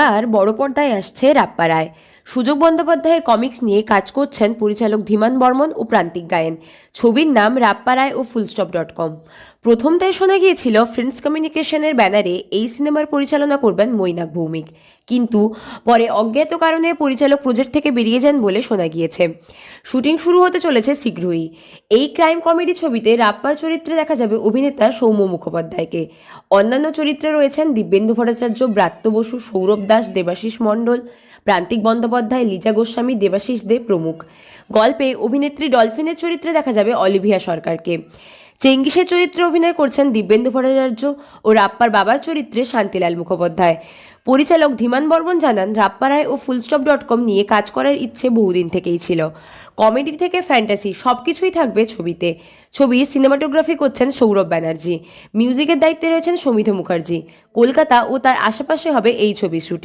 এবার বড় পর্দায় আসছে রাপ্পা রায় সুযোগ বন্দ্যোপাধ্যায়ের কমিক্স নিয়ে কাজ করছেন পরিচালক ধীমান বর্মন ও প্রান্তিক গায়েন। ছবির নাম রাপ্পা রায় ও ফুলস্টপ ডট কম প্রথমটায় শোনা গিয়েছিল ফ্রেন্ডস কমিউনিকেশনের ব্যানারে এই সিনেমার পরিচালনা করবেন মৈনাক ভৌমিক। কিন্তু পরে অজ্ঞাত কারণে পরিচালক প্রজেক্ট থেকে বেরিয়ে যান বলে শোনা গিয়েছে। শুটিং শুরু হতে চলেছে শীঘ্রই। এই ক্রাইম কমেডি ছবিতে রাপ্পার চরিত্রে দেখা যাবে অভিনেতা সৌম্য মুখোপাধ্যায়কে। অন্যান্য চরিত্রে রয়েছেন দিব্যেন্দু ভট্টাচার্য, ব্রাত্য বসু, সৌরভ দাস, দেবাশিস মণ্ডল, প্রান্তিক বন্দ্যোপাধ্যায় লিজা গোস্বামী, দেবাশিস দে প্রমুখ। গল্পে অভিনেত্রী ডলফিনের চরিত্রে দেখা যাবে অলিভিয়া সরকারকে। চেঙ্গিসের চরিত্রে অভিনয় করছেন দিব্যেন্দু ভট্টাচার্য ও রাপ্পার বাবার চরিত্রে শান্তিলাল মুখোপাধ্যায়। পরিচালক ধীমান বর্মন জানান, রাপ্পা রায় ও ফুলস্টপ ডট কম নিয়ে কাজ করার ইচ্ছে বহুদিন থেকেই ছিল। কমেডি থেকে ফ্যান্টাসি সব কিছুই থাকবে ছবিতে। ছবি সিনেমাটোগ্রাফি করছেন সৌরভ ব্যানার্জি। মিউজিকের দায়িত্বে রয়েছেন সমিত মুখার্জি। কলকাতা ও তার আশেপাশে হবে এই ছবি শুটিং।